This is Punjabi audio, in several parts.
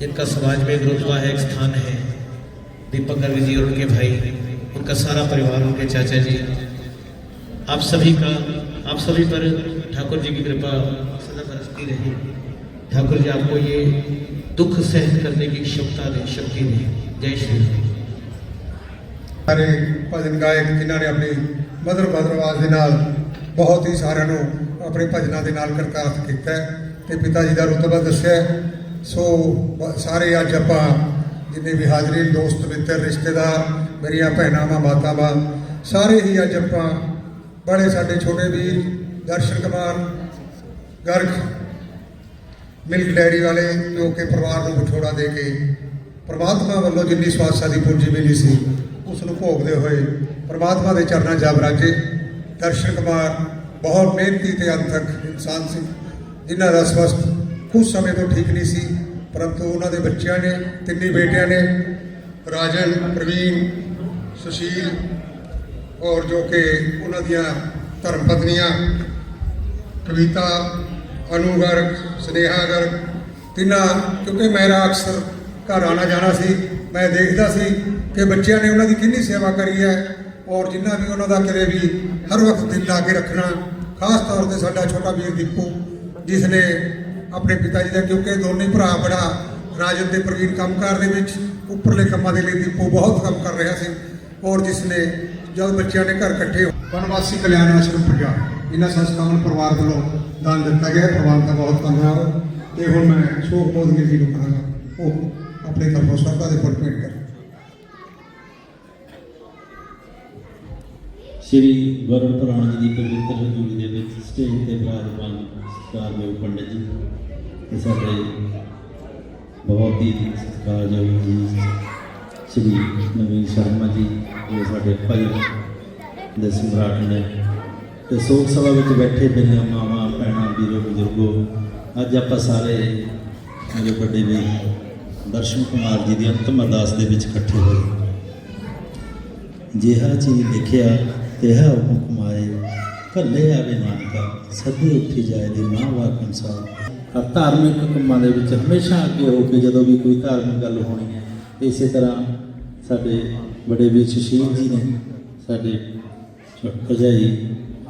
जिनका समाज में एक रुतबा है एक स्थान है दीपक गर्ग जी और उनके भाई उनका सारा परिवार उनके चाचा जी आप सभी का आप सभी पर ठाकुर जी की कृपा सदा बरसती रही ठाकुर जी आपको ये दुख सहन करने की क्षमता दें शक्ति दें जय श्री राम ਸਾਰੇ ਭਜਨ ਗਾਇਕ ਜਿਨ੍ਹਾਂ ਨੇ ਆਪਣੀ ਮਧੁਰ ਮਧੁਰ ਆਵਾਜ਼ ਦੇ ਨਾਲ ਬਹੁਤ ਹੀ ਸਾਰਿਆਂ ਨੂੰ ਆਪਣੇ ਭਜਨਾਂ ਦੇ ਨਾਲ ਕਰਤਾਰਤ ਕੀਤਾ ਹੈ ਤੇ ਪਿਤਾ ਜੀ ਦਾ ਰੁਤਬਾ ਦੱਸਿਆ ਹੈ। ਸੋ, ਬ- ਸਾਰੇ ਅੱਜ ਆਪਾਂ ਜਿੰਨੇ ਵੀ ਹਾਜ਼ਰੀਨ ਦੋਸਤ, ਮਿੱਤਰ, ਰਿਸ਼ਤੇਦਾਰ, ਮੇਰੀਆਂ ਭੈਣਾਂ ਮਾਂ ਮਾਤਾਵਾਂ, ਸਾਰੇ ਹੀ ਅੱਜ ਆਪਾਂ ਬੜੇ ਸਾਡੇ ਛੋਟੇ ਵੀਰ, ਦਰਸ਼ਨ ਕੁਮਾਰ, ਗਰਗ, ਮਿਲਕ ਡੈਰੀ ਵਾਲੇ, ਜੋ ਕਿ ਪਰਿਵਾਰ ਨੂੰ ਵਿਛੋੜਾ ਦੇ ਕੇ ਪ੍ਰਮਾਤਮਾ ਵੱਲੋਂ ਜਿੰਨੀ ਸਵਾਸਾ ਦੀ ਪੂੰਜੀ ਮਿਲੀ ਸੀ, ਉਸ ਨੂੰ ਭੋਗਦੇ ਹੋਏ ਪ੍ਰਮਾਤਮਾ ਦੇ ਚਰਨਾਂ 'ਚ ਜਾ ਬਰਾਜੇ ਦਰਸ਼ਨ ਕੁਮਾਰ ਬਹੁਤ ਮਿਹਨਤੀ ਤੇ ਅੰਤਕ ਇਨਸਾਨ ਸੀ, ਜਿਨ੍ਹਾਂ ਦਾ ਸਵਸਥ ਕੁਝ ਸਮੇਂ ਤੋਂ ਠੀਕ ਨਹੀਂ ਸੀ, ਪਰੰਤੂ ਉਹਨਾਂ ਦੇ ਬੱਚਿਆਂ ਨੇ, ਤਿੰਨੇ ਬੇਟਿਆਂ ਨੇ, ਰਾਜਨ, ਪ੍ਰਵੀਨ, ਸੁਸ਼ੀਲ ਔਰ ਜੋ ਕਿ ਉਹਨਾਂ ਦੀਆਂ ਧਰਮ ਪਤਨੀਆਂ, ਕਵਿਤਾ ਅਨੂ ਗਰਗ ਸਨੇਹਾ ਗਰਗ ਤਿੰਨਾਂ, ਕਿਉਂਕਿ ਮੇਰਾ ਅਕਸਰ ਘਰ ਆਣਾ ਜਾਣਾ ਸੀ, ਮੈਂ ਦੇਖਦਾ ਸੀ ਕਿ ਬੱਚਿਆਂ ਨੇ ਉਹਨਾਂ ਦੀ ਕਿੰਨੀ ਸੇਵਾ ਕਰੀ ਹੈ ਔਰ ਜਿੰਨਾ ਵੀ ਉਹਨਾਂ ਦਾ ਕਰੇ ਵੀ ਹਰ ਵਕਤ ਦਿਲ ਲਾ ਕੇ ਰੱਖਣਾ, ਖਾਸ ਤੌਰ ਤੇ ਸਾਡਾ ਛੋਟਾ ਵੀਰ ਦੀਪੂ, ਜਿਸ ਨੇ ਆਪਣੇ ਪਿਤਾ ਜੀ ਦਾ, ਕਿਉਂਕਿ ਦੋਨੇ ਭਰਾ ਬੜਾ ਰਾਜਨ ਦੇ ਪ੍ਰਵੀਨ ਕੰਮਕਾਰ ਦੇ ਵਿੱਚ ਉੱਪਰਲੇ ਕੰਮਾਂ ਦੇ ਲਈ ਦੀਪੂ ਬਹੁਤ ਕੰਮ ਕਰ ਰਿਹਾ ਸੀ ਔਰ ਜਿਸ ਨੇ ਜਦ ਬੱਚਿਆਂ ਨੇ ਘਰ ਇਕੱਠੇ ਹੋ- ਵਨਵਾਸੀ ਕਲਿਆਣ ਆਸ਼ਰਮ ਪੰਜਾਬ। ਇਹਨਾਂ ਸੰਸਥਾਵਾਂ ਨੂੰ ਪਰਿਵਾਰ ਵੱਲੋਂ ਦਾਨ ਦਿੱਤਾ ਗਿਆ ਪਰਿਵਾਰ ਦਾ ਬਹੁਤ ਧੰਨਵਾਦ ਤੇ ਹੁਣ ਮੈਂ ਸ਼ੋਕ ਮੋਦਗੀ ਜੀ ਨੂੰ ਕਹਾਂਗਾ ਉਹ ਆਪਣੇ ਤਰਫੋਂ ਸਰਦਾ ਦੇ ਫੁੱਲ ਭੇਟ ਕਰ ਸ਼੍ਰੀ ਵਰੁਣ ਪੁਰਾਣ ਜੀ ਦੀ ਪਵਿੱਤਰ ਹਜ਼ੂਰੀ ਦੇ ਵਿੱਚ ਸਟੇਜ ਤੇ ਵਿਰਾਜਮਾਨ ਸਤਿਕਾਰਯੋਗ ਪੰਡਿਤ ਜੀ, ਤੇ ਸਾਡੇ ਬਹੁਤ ਹੀ ਸਤਿਕਾਰਯੋਗ ਜੀ, ਸ਼੍ਰੀ ਨਵੀਨ ਸ਼ਰਮਾ ਜੀ, ਜੋ ਸਾਡੇ ਭਾਈ ਦੇ ਸਮਰਾਟ ਨੇ। ਤੇ ਸੋਗ ਸਭਾ ਵਿੱਚ ਬੈਠੇ ਮੇਰੀਆਂ ਮਾਵਾਂ, ਭੈਣਾਂ, ਵੀਰੋ, ਬਜ਼ੁਰਗੋ, ਅੱਜ ਆਪਾਂ ਸਾਰੇ ਮੇਰੇ ਵੱਡੇ ਵੀ ਦਰਸ਼ਨ ਕੁਮਾਰ ਜੀ ਦੀ ਅੰਤਮ ਅਰਦਾਸ ਦੇ ਵਿੱਚ ਇਕੱਠੇ ਹੋਏ। ਜਿਹਾ ਚੀਜ਼ ਦੇਖਿਆ ਕਿਹਾ ਹੁਕਮ ਆਏ ਕੱਲੇ ਆਵੇ ਨਾਨਕਾ ਸੱਦੇ ਉੱਠੀ ਜਾਏ ਦੇ ਮਾਂ ਵਾਕਮ ਸਾਹਿਬ ਹਰ ਧਾਰਮਿਕ ਕੰਮਾਂ ਦੇ ਵਿੱਚ ਹਮੇਸ਼ਾ ਅੱਗੇ ਹੋ ਕੇ ਜਦੋਂ ਵੀ ਕੋਈ ਧਾਰਮਿਕ ਗੱਲ ਹੋਣੀ ਹੈ, ਇਸੇ ਤਰ੍ਹਾਂ ਸਾਡੇ ਬੜੇ ਵੀਰ ਸ਼ਸ਼ੀਲ ਜੀ ਨੇ, ਸਾਡੇ ਭਜਾਈ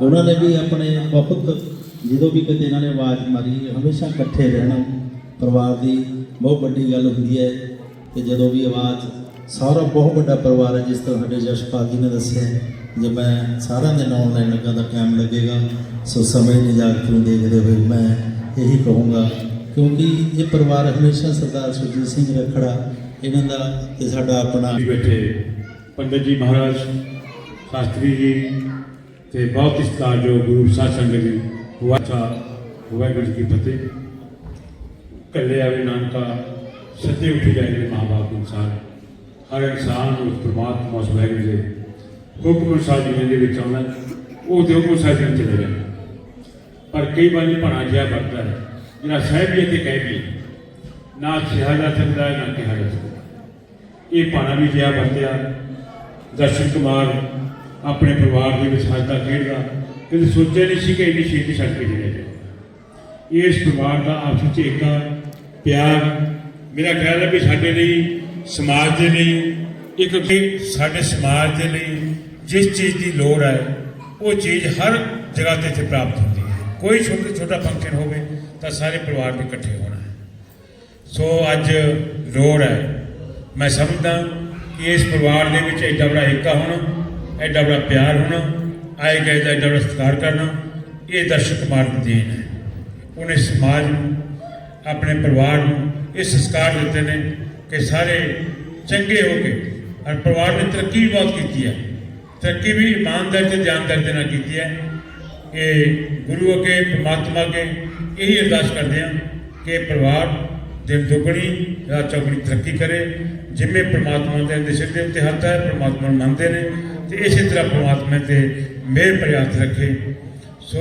ਉਹਨਾਂ ਨੇ ਵੀ ਆਪਣੇ ਬਹੁਤ, ਜਦੋਂ ਵੀ ਕਿਤੇ ਇਹਨਾਂ ਨੇ ਆਵਾਜ਼ ਮਾਰੀ, ਹਮੇਸ਼ਾ ਇਕੱਠੇ ਰਹਿਣਾ ਪਰਿਵਾਰ ਦੀ ਬਹੁਤ ਵੱਡੀ ਗੱਲ ਹੁੰਦੀ ਹੈ ਕਿ ਜਦੋਂ ਵੀ ਆਵਾਜ਼ ਸਾਰਾ ਬਹੁਤ ਵੱਡਾ ਪਰਿਵਾਰ ਹੈ ਜਿਸ ਤਰ੍ਹਾਂ ਸਾਡੇ ਜਸ਼ਪਾਲ ਜੀ ਨੇ ਦੱਸਿਆ ਜੇ ਮੈਂ ਸਾਰਿਆਂ ਦੇ ਨਾਮ ਲੈਣ ਲੱਗਾ ਤਾਂ ਟਾਈਮ ਲੱਗੇਗਾ, ਸੋ ਸਮੇਂ ਨਿਜਾਤ ਨੂੰ ਦੇਖਦੇ ਹੋਏ ਮੈਂ ਇਹੀ ਕਹੂੰਗਾ, ਕਿਉਂਕਿ ਇਹ ਪਰਿਵਾਰ ਹਮੇਸ਼ਾ ਸਰਦਾਰ ਸੁਰਜੀਤ ਸਿੰਘ ਰਖੜਾ ਇਹਨਾਂ ਦਾ ਤੇ ਸਾਡਾ ਆਪਣਾ ਬੈਠੇ ਪੰਡਤ ਜੀ ਮਹਾਰਾਜ, ਸ਼ਾਸਤਰੀ ਜੀ ਤੇ ਬਹੁਤ ਸਤਿਕਾਰਯੋਗ ਗੁਰੂ ਸਾਹਿਬ ਸੰਗਤ ਜੀ ਵਾਚਾ ਵਾਹਿਗੁਰੂ ਜੀ ਕੀ ਫਤਿਹ। ਕੱਲੇ ਆਵੇ ਨਾਨਕਾ ਸੱਜੇ ਉੱਠ ਜਾਏ ਮਾਂ-ਬਾਪ ਅਨੁਸਾਰ ਹਰ ਇਨਸਾਨ ਨੂੰ ਉਸ ਪ੍ਰਮਾਤਮਾ ਉਸ ਵਾਹਿਗੁਰੂ ਦੇ ਹੁਕਮ ਅਨੁਸਾਰ ਜੀਵਨ ਦੇ ਵਿੱਚ ਆਉਣਾ ਉਹ ਦੇ ਹੁਕਮ ਅਨੁਸਾਰ ਜੀਵਨ ਚਲੇ ਜਾਣਾ ਪਰ ਕਈ ਵਾਰ ਇਹ ਭਾਣਾ ਜਿਹਾ ਵਰਤਦਾ ਹੈ, ਜਿਹੜਾ ਸਹਿਬ ਵੀ ਤੇ ਕਹਿ ਵੀ ਨਾ ਕਿਹਾ ਜਾ ਸਕਦਾ ਹੈ ਨਾ ਕਿਹਾ ਜਾ ਸਕਦਾ। ਇਹ ਭਾਣਾ ਵੀ ਜਿਹਾ ਵਰਤਿਆ, ਦਰਸ਼ਨ ਕੁਮਾਰ ਆਪਣੇ ਪਰਿਵਾਰ ਦੇ ਵਿੱਚ ਹੱਸਦਾ ਖੇਡਦਾ, ਕਦੇ ਸੋਚਿਆ ਨਹੀਂ ਸੀ ਕਿ ਇੰਨੀ ਛੇਤੀ ਛੱਡ ਕੇ ਚਲੇ ਜਾਏ ਇਸ ਪਰਿਵਾਰ ਦਾ ਆਪਸ ਵਿੱਚ ਏਕਾ ਪਿਆਰ, ਮੇਰਾ ਖਿਆਲ ਹੈ ਵੀ ਸਾਡੇ ਲਈ ਸਮਾਜ ਦੇ ਲਈ, ਇੱਕ ਸਾਡੇ ਸਮਾਜ ਦੇ ਲਈ ਜਿਸ ਚੀਜ਼ ਦੀ ਲੋੜ ਹੈ, ਉਹ ਚੀਜ਼ ਹਰ ਜਗ੍ਹਾ ਤੇ ਇੱਥੇ ਪ੍ਰਾਪਤ ਹੁੰਦੀ ਹੈ। ਕੋਈ ਛੋਟਾ ਛੋਟਾ ਫੰਕਸ਼ਨ ਹੋਵੇ, ਤਾਂ ਸਾਰੇ ਪਰਿਵਾਰ ਨੇ ਇਕੱਠੇ ਹੋਣਾ ਹੈ। ਸੋ ਅੱਜ ਲੋੜ ਹੈ। ਮੈਂ ਸਮਝਦਾ ਕਿ ਇਸ ਪਰਿਵਾਰ ਦੇ ਵਿੱਚ ਐਡਾ ਬੜਾ ਏਕਾ ਹੋਣਾ ਐਡਾ ਬੜਾ ਪਿਆਰ ਹੋਣਾ, ਆਏ ਗਏ ਦਾ ਐਡਾ ਬੜਾ ਸਤਿਕਾਰ ਕਰਨਾ, ਇਹ ਦਰਸ਼ਕ ਕੁਮਾਰ ਦੀ ਦੇਣ ਹੈ। ਉਹਨੇ ਸਮਾਜ ਨੂੰ, ਆਪਣੇ ਪਰਿਵਾਰ ਨੂੰ ਇਹ ਸੰਸਕਾਰ ਦਿੱਤੇ ਨੇ ਕਿ ਸਾਰੇ ਚੰਗੇ ਹੋ ਕੇ ਔਰ ਪਰਿਵਾਰ ਨੇ ਤਰੱਕੀ ਵੀ ਬਹੁਤ ਕੀਤੀ ਹੈ। ਤਰੱਕੀ ਵੀ ਇਮਾਨਦਾਰੀ ਤੇ ਜਾਨਦਾਰੀ ਦੇ ਨਾਲ ਕੀਤੀ ਹੈ ਕਿ ਗੁਰੂ ਅੱਗੇ, ਪਰਮਾਤਮਾ ਅੱਗੇ ਇਹੀ ਅਰਦਾਸ ਕਰਦੇ ਹਾਂ ਕਿ ਪਰਿਵਾਰ ਦਿਨ ਦੁਗਣੀ ਰਾਤ ਚੌਗਣੀ ਤਰੱਕੀ ਕਰੇ, ਜਿਵੇਂ ਪ੍ਰਮਾਤਮਾ ਦੇ ਦਿਸ਼ਾ ਦੇ ਉੱਤੇ ਹੱਥ ਹੈ, ਪ੍ਰਮਾਤਮਾ ਨੂੰ ਮੰਨਦੇ ਨੇ ਤੇ ਇਸੇ ਤਰ੍ਹਾਂ ਪ੍ਰਮਾਤਮਾ ਤੇ ਮਿਹਰ ਭਰੇ ਰੱਖੇ। ਸੋ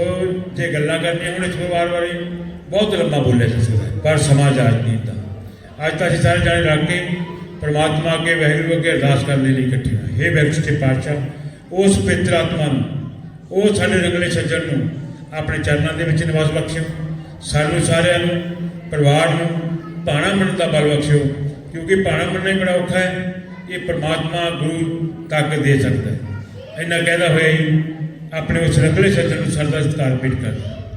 ਜੇ ਗੱਲਾਂ ਕਰਨੀਆਂ ਹੁਣ ਇਸ ਪਰਿਵਾਰ ਬਾਰੇ ਬਹੁਤ ਲੰਮਾ ਬੋਲਿਆ ਜਾ ਸਕਦਾ ਪਰ ਸਮਾਜ ਅੱਜ ਨਹੀਂ ਦਾ ਅੱਜ ਤਾਂ ਅਸੀਂ ਸਾਰੇ ਜਾਣੇ ਰਲ ਕੇ ਪ੍ਰਮਾਤਮਾ ਅੱਗੇ ਵਾਹਿਗੁਰੂ ਅੱਗੇ ਅਰਦਾਸ ਕਰਨ ਦੇ ਲਈ ਇਕੱਠੇ ਹੋਏ ਹੇ ਵਾਹਿਗੁਰੂ ਸੱਚੇ ਪਾਤਸ਼ਾਹ ਉਸ ਪਵਿੱਤਰ ਆਤਮਾ ਨੂੰ ਉਹ ਸਾਡੇ ਰੰਗਲੇ ਸੱਜਣ ਨੂੰ ਆਪਣੇ ਚਰਨਾਂ ਦੇ ਵਿੱਚ ਨਿਵਾਸ ਬਖਸ਼ਿਓ। ਸਾਨੂੰ ਸਾਰਿਆਂ ਨੂੰ, ਪਰਿਵਾਰ ਨੂੰ ਬਾਣਾ ਮੰਨਣ ਦਾ ਬਲ ਬਖਸ਼ਿਓ। ਕਿਉਂਕਿ ਬਾਣਾ ਮੰਨਣਾ ਹੀ ਬੜਾ ਔਖਾ ਹੈ। ਇਹ ਪ੍ਰਮਾਤਮਾ ਗੁਰੂ ਤਾਕਤ ਦੇ ਸਕਦਾ ਹੈ। ਇੰਨਾ ਕਹਿਦਾ ਹੋਇਆ ਹੀ ਆਪਣੇ ਉਸ ਰੰਗਲੇ ਸੱਜਣ ਨੂੰ ਸਰਦਾ ਸਤਿਕਾਰ ਭੇਟ ਕਰਦਾ।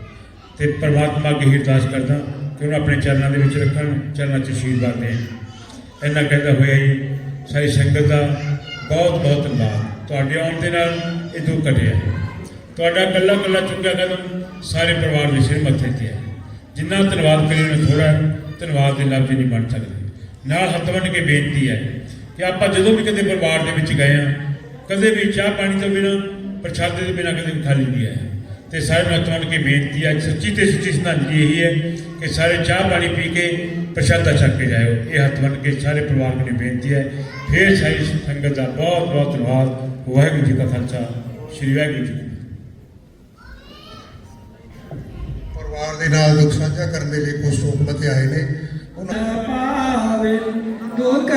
ਤੇ ਪ੍ਰਮਾਤਮਾ ਅੱਗੇ ਹੀ ਅਰਦਾਸ ਕਰਦਾ ਕਿ ਉਹਨੂੰ ਆਪਣੇ ਚਰਨਾਂ ਦੇ ਵਿੱਚ ਰੱਖਣ, ਚਰਨਾਂ 'ਚ ਆਸ਼ੀਰਵਾਦ ਦੇਣ ਇੰਨਾ ਕਹਿੰਦਾ ਹੋਇਆ ਜੀ, ਸਾਰੀ ਸੰਗਤ ਦਾ ਬਹੁਤ ਬਹੁਤ ਧੰਨਵਾਦ। ਤੁਹਾਡੇ ਆਉਣ ਦੇ ਨਾਲ ਇਹ ਦੁੱਖ ਘਟਿਆ। ਤੁਹਾਡਾ ਕੱਲਾ ਕੱਲਾ ਚੁੱਕਿਆ ਕਦਮ ਸਾਰੇ ਪਰਿਵਾਰ ਦੇ ਸਿਰ ਮੱਥੇ ਤੇ ਹੈ ਜਿੰਨਾ ਧੰਨਵਾਦ ਕਰੀਏ ਨਾ ਥੋੜਾ ਧੰਨਵਾਦ ਦੇ ਲਫ਼ਜ਼ ਨਹੀਂ ਬਣ ਸਕਦੇ। ਨਾਲ ਹੱਥ ਵੰਡ ਕੇ ਬੇਨਤੀ ਹੈ ਕਿ ਆਪਾਂ ਜਦੋਂ ਵੀ ਕਦੇ ਪਰਿਵਾਰ ਦੇ ਵਿੱਚ ਗਏ ਆ ਕਦੇ ਵੀ ਚਾਹ ਪਾਣੀ ਤੋਂ ਬਿਨਾਂ, ਪ੍ਰਸ਼ਾਦੇ ਤੋਂ ਬਿਨਾਂ ਕਦੇ ਵੀ ਖਾਲੀ ਨਹੀਂ ਆਇਆ। ਤੇ ਸਾਰੇ ਨੂੰ ਹੱਥ ਬੰਨ੍ਹ ਕੇ ਬੇਨਤੀ ਹੈ ਸੱਚੀ ਤੇ ਸੱਚੀ ਸ਼ਰਧਾਂਜਲੀ ਇਹੀ ਹੈ ਕਿ ਸਾਰੇ ਚਾਹ ਪਾਣੀ ਪੀ ਕੇ ਪ੍ਰਸ਼ਾਦਾ ਛਕ ਕੇ ਜਾਇਓ ਇਹ ਹੱਥ ਬੰਨ੍ਹ ਕੇ ਸਾਰੇ ਪਰਿਵਾਰ ਨੂੰ ਬੇਨਤੀ ਹੈ ਫੇਰ ਸਾਰੀ ਸੰਗਤ ਦਾ ਬਹੁਤ ਬਹੁਤ ਧੰਨਵਾਦ ਵਾਹਿਗੁਰੂ ਜੀ ਕਾ ਖਾਲਸਾ ਸ੍ਰੀ ਵਾਹਿਗੁਰੂ ਜੀ ਕੀ ਫਤਿਹ ਪਰਿਵਾਰ ਦੇ ਨਾਲ ਦੁੱਖ ਸਾਂਝਾ ਕਰਨ ਦੇ ਲਈ ਕੁਝ ਲੋਕ ਮਤੇ ਆਏ ਨੇ ਉਹਨਾਂ ਪਾਵੇ ਦੁਖ